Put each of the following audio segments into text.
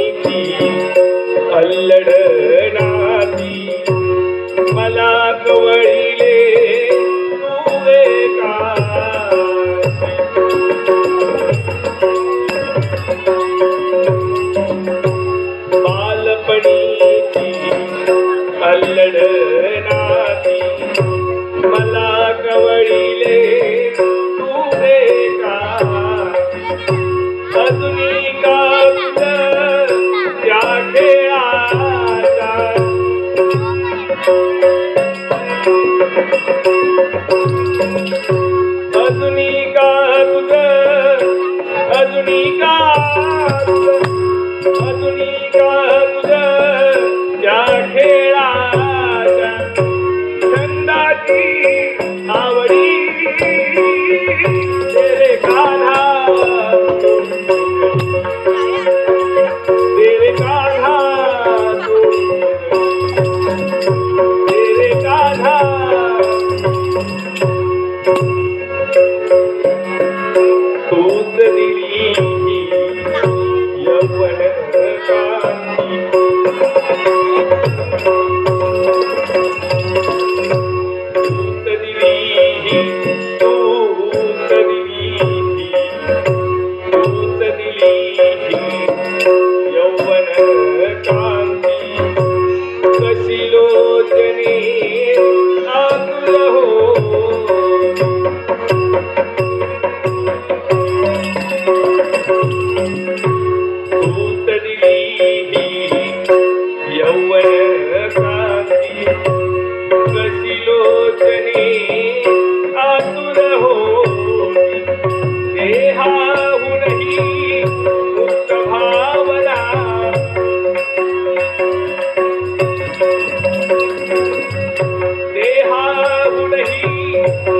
नाती अल्लड नाती. मला कवळीले तुवे का बालपणी अल्लड अधनीक का अधु का Thank you.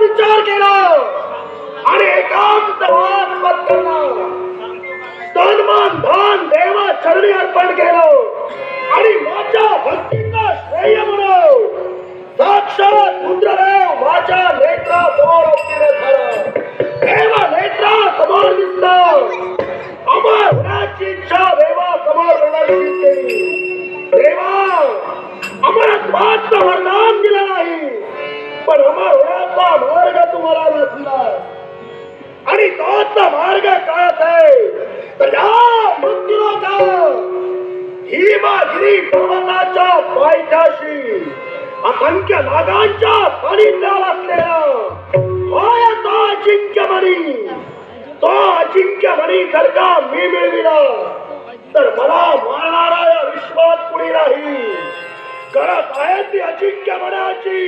विचार केला. आणि एकांत एकांतवास तन मन धन देवा चरणी अर्पण केलं. आणि माझ्या भक्तींना श्रेय म्हणून साक्षात रुद्रदेव माझ्या नेत्रा समोर झाला. देवा नेत्रासमोर दिसला. अमर होण्याची इच्छा देवा समोर प्रदर्शित केली. देवा अमरत्वाचं वरदान दिलं नाही. पण अमर होण्या होण्याचा मार्ग तुम्हाला नसला आणि तोचा मार्ग काय आहे. तर या मृत्यूचा हिमागिरी पर्वताच्या पायथ्याशी असंख्य नागांच्या सानिध्यात असलेला होय तो अजिंक्यमणी. तो अजिंक्य जर का मी मिळविला तर मला मारणारा या विश्वात कुणी नाही. करत आहे ती अजिंक्य मनाची